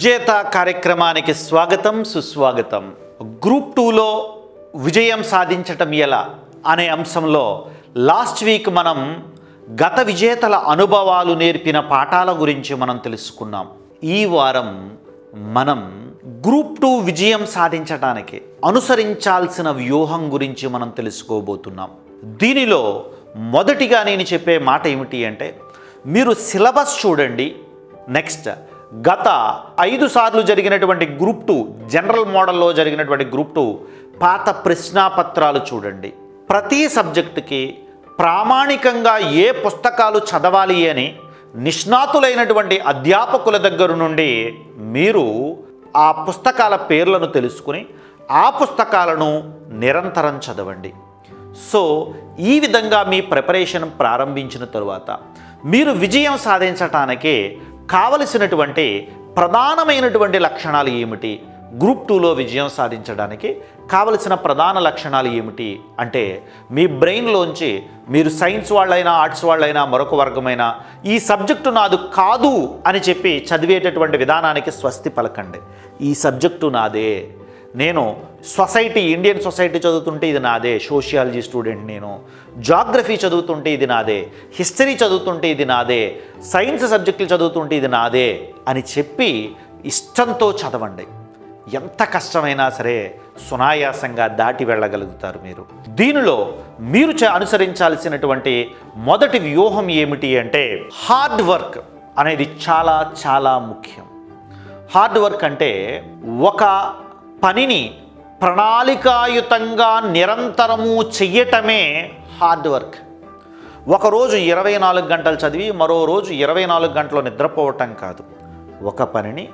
విజేత కార్యక్రమానికి స్వాగతం సుస్వాగతం. గ్రూప్ టూలో విజయం సాధించటం ఎలా అనే అంశంలో లాస్ట్ వీక్ మనం గత విజేతల అనుభవాలు నేర్పిన పాఠాల గురించి మనం తెలుసుకున్నాం. ఈ వారం మనం గ్రూప్ టూ విజయం సాధించడానికి అనుసరించాల్సిన వ్యూహం గురించి మనం తెలుసుకోబోతున్నాం. దీనిలో మొదటిగా నేను చెప్పే మాట ఏమిటి అంటే మీరు సిలబస్ చూడండి. నెక్స్ట్ గత ఐదు సార్లు జరిగినటువంటి గ్రూప్ టూ జనరల్ మోడల్లో జరిగినటువంటి గ్రూప్ టూ పాత ప్రశ్నాపత్రాలు చూడండి. ప్రతి సబ్జెక్టుకి ప్రామాణికంగా ఏ పుస్తకాలు చదవాలి అని నిష్ణాతులైనటువంటి అధ్యాపకుల దగ్గర నుండి మీరు ఆ పుస్తకాల పేర్లను తెలుసుకుని ఆ పుస్తకాలను నిరంతరం చదవండి. సో ఈ విధంగా మీ ప్రిపరేషన్ ప్రారంభించిన తరువాత మీరు విజయం సాధించటానికి కావలసినటువంటి ప్రధానమైనటువంటి లక్షణాలు ఏమిటి? గ్రూప్ టూలో విజయం సాధించడానికి కావలసిన ప్రధాన లక్షణాలు ఏమిటి? అంటే మీ బ్రెయిన్లోంచి మీరు సైన్స్ వాళ్ళైనా ఆర్ట్స్ వాళ్ళైనా మరొక వర్గమైనా ఈ సబ్జెక్టు నాదు కాదు అని చెప్పి చదివేటటువంటి విధానానికి స్వస్తి పలకండి. ఈ సబ్జెక్టు నాదే. నేను సొసైటీ ఇండియన్ సొసైటీ చదువుతుంటే ఇది నాదే. సోషియాలజీ స్టూడెంట్ నేను. జాగ్రఫీ చదువుతుంటే ఇది నాదే. హిస్టరీ చదువుతుంటే ఇది నాదే. సైన్స్ సబ్జెక్టులు చదువుతుంటే ఇది నాదే అని చెప్పి ఇష్టంతో చదవండి. ఎంత కష్టమైనా సరే సునాయాసంగా దాటి వెళ్ళగలుగుతారు మీరు. దీనిలో మీరు చ- అనుసరించాల్సినటువంటి మొదటి వ్యూహం ఏమిటి అంటే హార్డ్ వర్క్ అనేది చాలా చాలా ముఖ్యం. హార్డ్ వర్క్ అంటే ఒక పనిని ప్రణాళికాయుతంగా నిరంతరము చెయ్యటమే హార్డ్ వర్క్. ఒకరోజు ఇరవై నాలుగు గంటలు చదివి మరో రోజు ఇరవై నాలుగు గంటలు నిద్రపోవటం కాదు. ఒక పనిని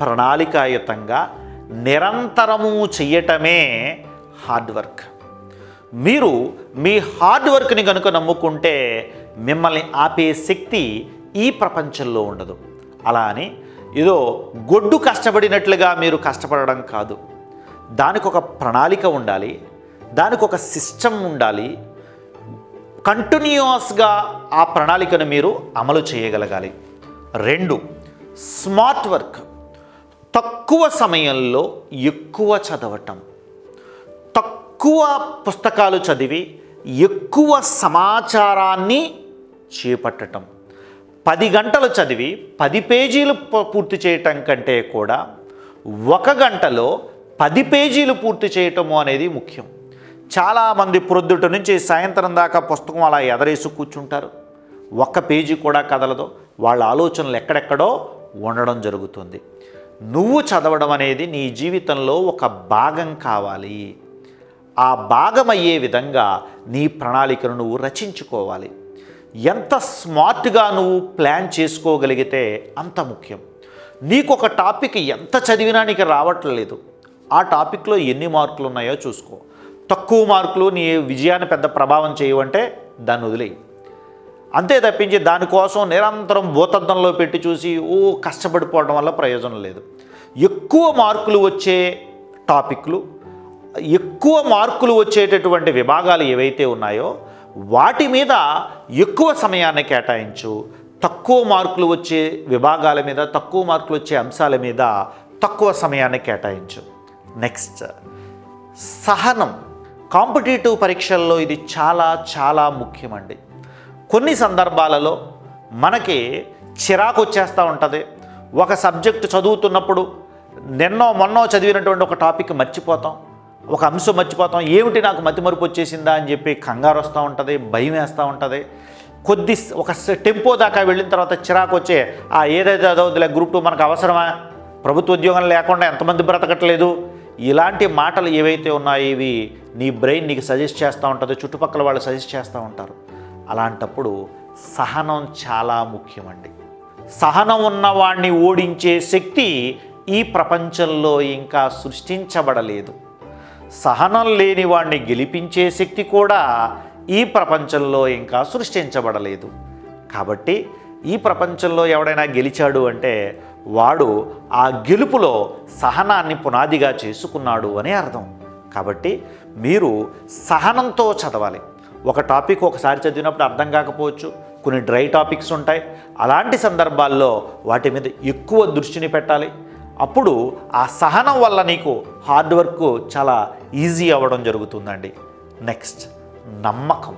ప్రణాళికాయుతంగా నిరంతరము చెయ్యటమే హార్డ్ వర్క్. మీరు మీ హార్డ్ వర్క్ని కనుక నమ్ముకుంటే మిమ్మల్ని ఆపే శక్తి ఈ ప్రపంచంలో ఉండదు. అలా అని ఏదో గొడ్డు కష్టపడినట్లుగా మీరు కష్టపడడం కాదు. దానికి ఒక ప్రణాళిక ఉండాలి. దానికి ఒక సిస్టమ్ ఉండాలి. కంటిన్యూస్గా ఆ ప్రణాళికను మీరు అమలు చేయగలగాలి. రెండు స్మార్ట్ వర్క్. తక్కువ సమయంలో ఎక్కువ చదవటం. తక్కువ పుస్తకాలు చదివి ఎక్కువ సమాచారాన్ని చేపట్టటం. పది గంటలు చదివి పది పేజీలు పూర్తి చేయటం కంటే కూడా ఒక గంటలో పది పేజీలు పూర్తి చేయటము అనేది ముఖ్యం. చాలామంది ప్రొద్దుట నుంచి సాయంత్రం దాకా పుస్తకం అలా ఎదరేసి కూర్చుంటారు. ఒక్క పేజీ కూడా కదలదు. వాళ్ళ ఆలోచనలు ఎక్కడెక్కడో ఉండడం జరుగుతుంది. నువ్వు చదవడం అనేది నీ జీవితంలో ఒక భాగం కావాలి. ఆ భాగమయ్యే విధంగా నీ ప్రణాళికను నువ్వు రచించుకోవాలి. ఎంత స్మార్ట్గా నువ్వు ప్లాన్ చేసుకోగలిగితే అంత ముఖ్యం. నీకు ఒక టాపిక్ ఎంత చదివినా నీకు రావట్లేదు. ఆ టాపిక్లో ఎన్ని మార్కులు ఉన్నాయో చూసుకో. తక్కువ మార్కులు నీ విజయాన్ని పెద్ద ప్రభావం చేయవంటే దాన్ని వదిలేయి. అంతే తప్పించి దానికోసం నిరంతరం భూతద్దంలో పెట్టి చూసి ఓ కష్టపడిపోవడం వల్ల ప్రయోజనం లేదు. ఎక్కువ మార్కులు వచ్చే టాపిక్లు ఎక్కువ మార్కులు వచ్చేటటువంటి విభాగాలు ఏవైతే ఉన్నాయో వాటి మీద ఎక్కువ సమయాన్ని కేటాయించు. తక్కువ మార్కులు వచ్చే విభాగాల మీద తక్కువ మార్కులు వచ్చే అంశాల మీద తక్కువ సమయాన్ని కేటాయించు. నెక్స్ట్ సహనం. కాంపిటేటివ్ పరీక్షల్లో ఇది చాలా చాలా ముఖ్యమండి. కొన్ని సందర్భాలలో మనకి చిరాకు వచ్చేస్తూ ఉంటుంది. ఒక సబ్జెక్టు చదువుతున్నప్పుడు నిన్నో మొన్నో చదివినటువంటి ఒక టాపిక్ మర్చిపోతాం. ఒక అంశం మర్చిపోతాం. ఏమిటి నాకు మతిమరుపు వచ్చేసిందా అని చెప్పి కంగారు వస్తూ ఉంటుంది భయం వేస్తూ ఉంటుంది. కొద్ది ఒక టెంపో దాకా వెళ్ళిన తర్వాత చిరాకు వచ్చే ఆ ఏదైతే చదవద్దులే గ్రూప్ టూ మనకు అవసరమా? ప్రభుత్వ ఉద్యోగం లేకుండా ఎంతమంది బ్రతకట్లేదు? ఇలాంటి మాటలు ఏవైతే ఉన్నాయో ఇవి నీ బ్రెయిన్ నీకు సజెస్ట్ చేస్తూ ఉంటుంది చుట్టుపక్కల వాళ్ళు సజెస్ట్ చేస్తూ ఉంటారు. అలాంటప్పుడు సహనం చాలా ముఖ్యమండి. సహనం ఉన్నవాడిని ఓడించే శక్తి ఈ ప్రపంచంలో ఇంకా సృష్టించబడలేదు. సహనం లేని వాణ్ణి గెలిపించే శక్తి కూడా ఈ ప్రపంచంలో ఇంకా సృష్టించబడలేదు. కాబట్టి ఈ ప్రపంచంలో ఎవడైనా గెలిచాడు అంటే వాడు ఆ గెలుపులో సహనాన్ని పునాదిగా చేసుకున్నాడు అని అర్థం. కాబట్టి మీరు సహనంతో చదవాలి. ఒక టాపిక్ ఒకసారి చదివినప్పుడు అర్థం కాకపోవచ్చు. కొన్ని డ్రై టాపిక్స్ ఉంటాయి. అలాంటి సందర్భాల్లో వాటి మీద ఎక్కువ దృష్టిని పెట్టాలి. అప్పుడు ఆ సహనం వల్ల నీకు హార్డ్ వర్క్ చాలా ఈజీ అవ్వడం జరుగుతుందండి. నెక్స్ట్ నమ్మకం.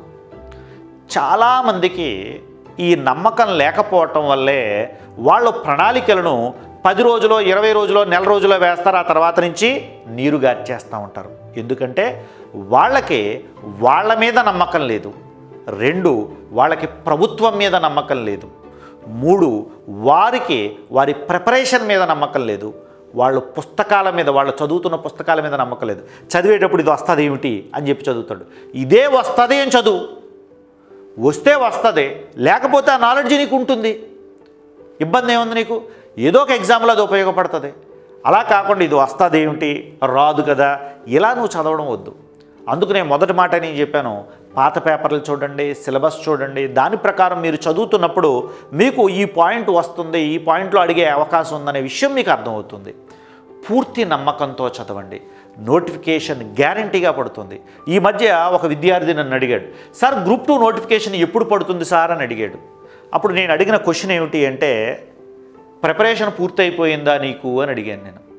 చాలామందికి ఈ నమ్మకం లేకపోవటం వల్లే వాళ్ళు ప్రణాళికలను పది రోజులో ఇరవై రోజులో నెల రోజులో వేస్తారు. ఆ తర్వాత నుంచి నీరు గార్చేస్తూ ఉంటారు. ఎందుకంటే వాళ్ళకి వాళ్ళ మీద నమ్మకం లేదు. రెండు వాళ్ళకి ప్రభుత్వం మీద నమ్మకం లేదు. మూడు వారికి వారి ప్రిపరేషన్ మీద నమ్మకం లేదు. వాళ్ళు పుస్తకాల మీద వాళ్ళు చదువుతున్న పుస్తకాల మీద నమ్మకం లేదు. చదివేటప్పుడు ఇది వస్తుంది ఏమిటి అని చెప్పి చదువుతాడు. ఇదే వస్తుంది అని చదువు. వస్తే వస్తుంది లేకపోతే ఆ నాలెడ్జ్ నీకు ఉంటుంది. ఇబ్బంది ఏముంది నీకు? ఏదో ఒక ఎగ్జామ్లో అది ఉపయోగపడుతుంది. అలా కాకుండా ఇది వస్తుంది ఏమిటి? రాదు కదా. ఇలా నువ్వు చదవడం వద్దు. అందుకు నేను మొదటి మాట నేను చెప్పాను? పాత పేపర్లు చూడండి సిలబస్ చూడండి దాని ప్రకారం మీరు చదువుతున్నప్పుడు మీకు ఈ పాయింట్ వస్తుంది ఈ పాయింట్లో అడిగే అవకాశం ఉందనే విషయం మీకు అర్థమవుతుంది. పూర్తి నమ్మకంతో చదవండి. నోటిఫికేషన్ గ్యారంటీగా పడుతుంది. ఈ మధ్య ఒక విద్యార్థి నన్ను అడిగాడు సార్ గ్రూప్ టూ నోటిఫికేషన్ ఎప్పుడు పడుతుంది సార్? అని అడిగాడు. అప్పుడు నేను అడిగిన క్వశ్చన్ ఏమిటి అంటే ప్రిపరేషన్ పూర్తయిపోయిందా నీకు? అని అడిగాను నేను.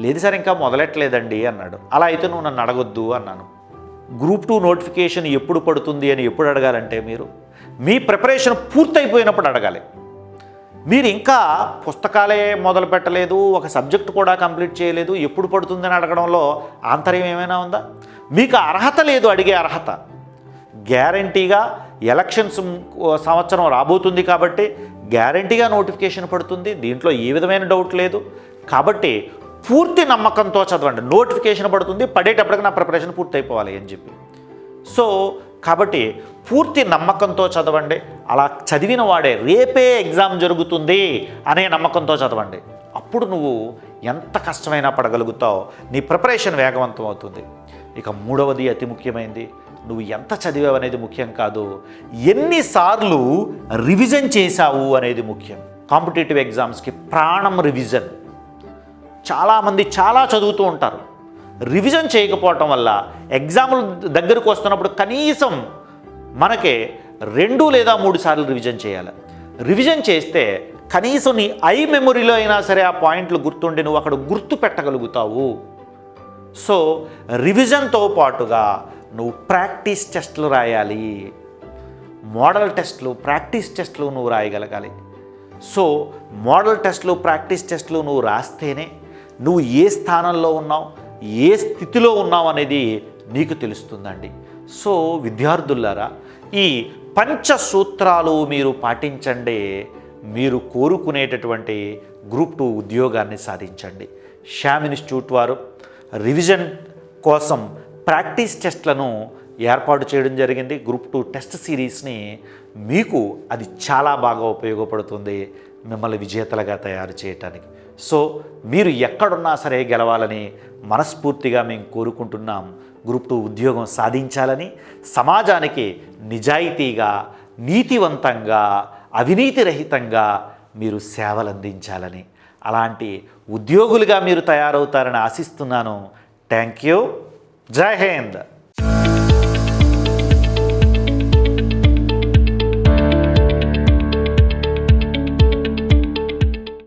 లేదు సార్ ఇంకా మొదలెట్టలేదండి అన్నాడు. అలా అయితే నువ్వు నన్ను అడగొద్దు అన్నాను. గ్రూప్ టూ నోటిఫికేషన్ ఎప్పుడు పడుతుంది అని ఎప్పుడు అడగాలంటే మీరు? మీ ప్రిపరేషన్ పూర్తయిపోయినప్పుడు అడగాలి. మీరు ఇంకా పుస్తకాలే మొదలు పెట్టలేదు ఒక సబ్జెక్ట్ కూడా కంప్లీట్ చేయలేదు ఎప్పుడు పడుతుందని అడగడంలో ఆంతర్యం ఏమైనా ఉందా? మీకు అర్హత లేదు అడిగే అర్హత. గ్యారంటీగా ఎలక్షన్స్ సంవత్సరం రాబోతుంది కాబట్టి గ్యారంటీగా నోటిఫికేషన్ పడుతుంది దీంట్లో ఏ విధమైన డౌట్ లేదు. కాబట్టి పూర్తి నమ్మకంతో చదవండి. నోటిఫికేషన్ పడుతుంది పడేటప్పటికి నా ప్రిపరేషన్ పూర్తి అయిపోవాలి అని చెప్పి. సో కాబట్టి పూర్తి నమ్మకంతో చదవండి. అలా చదివిన వాడే రేపే ఎగ్జామ్ జరుగుతుంది అనే నమ్మకంతో చదవండి. అప్పుడు నువ్వు ఎంత కష్టమైనా పడగలుగుతావు. నీ ప్రిపరేషన్ వేగవంతం అవుతుంది. ఇక మూడవది అతి ముఖ్యమైనది నువ్వు ఎంత చదివావు అనేది ముఖ్యం కాదు. ఎన్నిసార్లు రివిజన్ చేశావు అనేది ముఖ్యం. కాంపిటేటివ్ ఎగ్జామ్స్కి ప్రాణం రివిజన్ చాలామంది చాలా చదువుతూ ఉంటారు. రివిజన్ చేయకపోవటం వల్ల ఎగ్జాములు దగ్గరకు వస్తున్నప్పుడు కనీసం మనకి రెండు లేదా మూడు సార్లు రివిజన్ చేయాలి. రివిజన్ చేస్తే కనీసం నీ ఐ మెమొరీలో అయినా సరే ఆ పాయింట్లు గుర్తుండి నువ్వు అక్కడ గుర్తు పెట్టగలుగుతావు. సో రివిజన్తో పాటుగా నువ్వు ప్రాక్టీస్ టెస్ట్లు రాయాలి. మోడల్ టెస్ట్లు ప్రాక్టీస్ టెస్ట్లు నువ్వు రాయగలగాలి. సో మోడల్ టెస్ట్లు ప్రాక్టీస్ టెస్ట్లు నువ్వు రాస్తేనే నువ్వు ఏ స్థానంలో ఉన్నావు ఏ స్థితిలో ఉన్నావు అనేది నీకు తెలుస్తుందండి. సో విద్యార్థులారా ఈ పంచసూత్రాలు మీరు పాటించండి మీరు కోరుకునేటటువంటి గ్రూప్ టూ ఉద్యోగాన్ని సాధించండి. శ్యామ్ ఇన్స్టిట్యూట్ వారు రివిజన్ కోసం ప్రాక్టీస్ టెస్ట్లను ఏర్పాటు చేయడం జరిగింది. గ్రూప్ టూ టెస్ట్ సిరీస్ని మీకు అది చాలా బాగా ఉపయోగపడుతుంది మిమ్మల్ని విజేతలుగా తయారు చేయటానికి. సో మీరు ఎక్కడున్నా సరే గెలవాలని మనస్ఫూర్తిగా మేము కోరుకుంటున్నాం. గ్రూప్ టూ ఉద్యోగం సాధించాలని సమాజానికి నిజాయితీగా నీతివంతంగా అవినీతి రహితంగా మీరు సేవలు అందించాలని అలాంటి ఉద్యోగులుగా మీరు తయారవుతారని ఆశిస్తున్నాను. Thank you. జై హింద్.